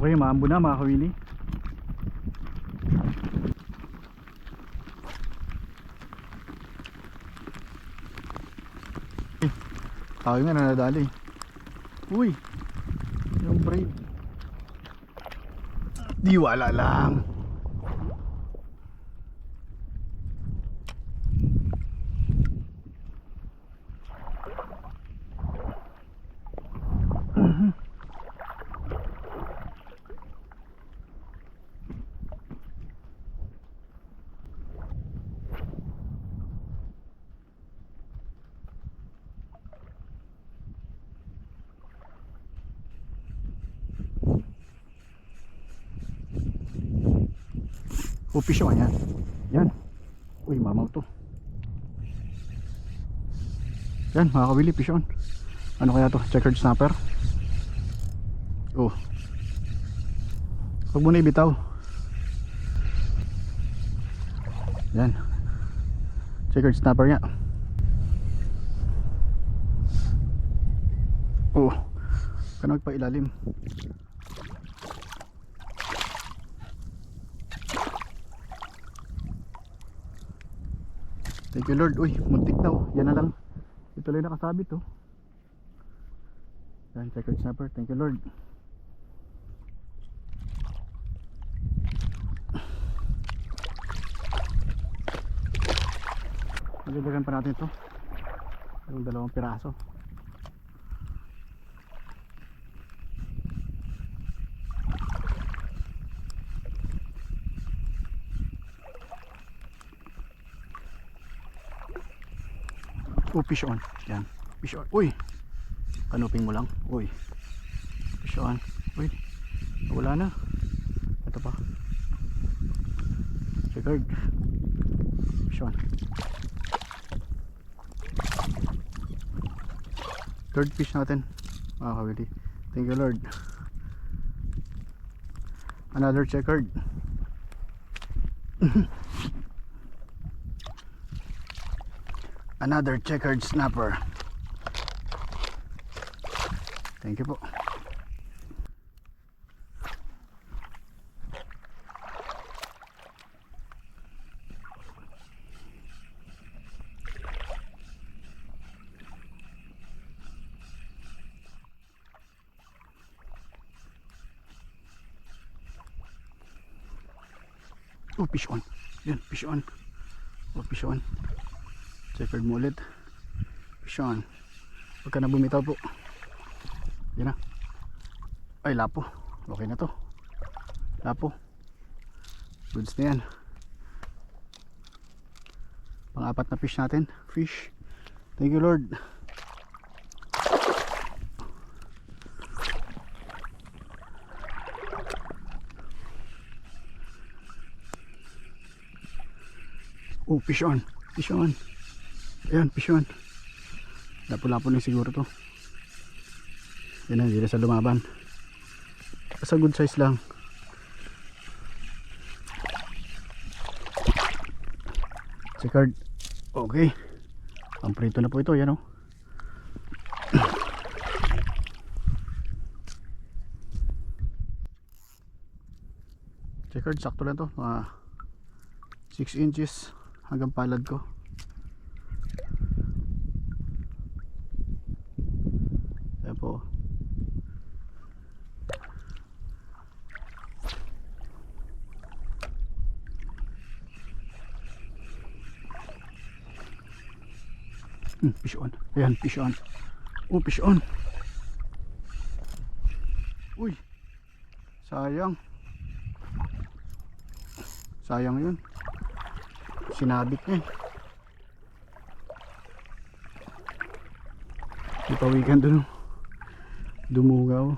Okay, maambo na mga kawili. Eh, Tayo nga na nadali. Uy, yung brave. Di wala lang. Upisyo ka yan. Yan. Uy, mamaw to. Yan, mga kawili, pisyon. Ano kaya to? Checkered snapper? Oh. Huwag mo na ibitaw. Yan. Checkered snapper nga. Oh. Kanag pa Thank you Lord. Uy, muntik na oh. Yan na lang. Lang nakasabit oh. Yan, checkered snapper. Thank you Lord. Magdadagan pa natin ito. Yung dalawang piraso. Oh, fish on. Yan. Fish on. Uy! Kanuping mo lang. Uy. Fish on. Uy. Wala na. Ito pa. Checkered. Fish on. Third fish natin. Mga kawili. Thank you Lord. Another checkered. Another checkered snapper. Thank you po. Oh, fish on. Yan, fish on. Oh, fish on. Checkered mo ulit. Fish on. Huwag ka na bumitaw po. Yan na. Ay, lapo. Okay na to. Lapo. Goods na yan. Pang-apat na fish natin. Fish. Thank you Lord. Oh, fish on. Fish on. Ayan, fish on. Lapo-lapo na siguro to. Yan na, na sa lumaban. Sa good size lang. Checkered. Okay. Ang prito na po ito, yan o. Checkered, sakto lang to. Mga 6 inches hanggang palad ko. Ayan po. Hmm, fish on. Ayan, fish. Oh, fish. Uy. Sayang. Sayang yun. Sinabit niya. Ipawikan dun. oh. Dumugaw.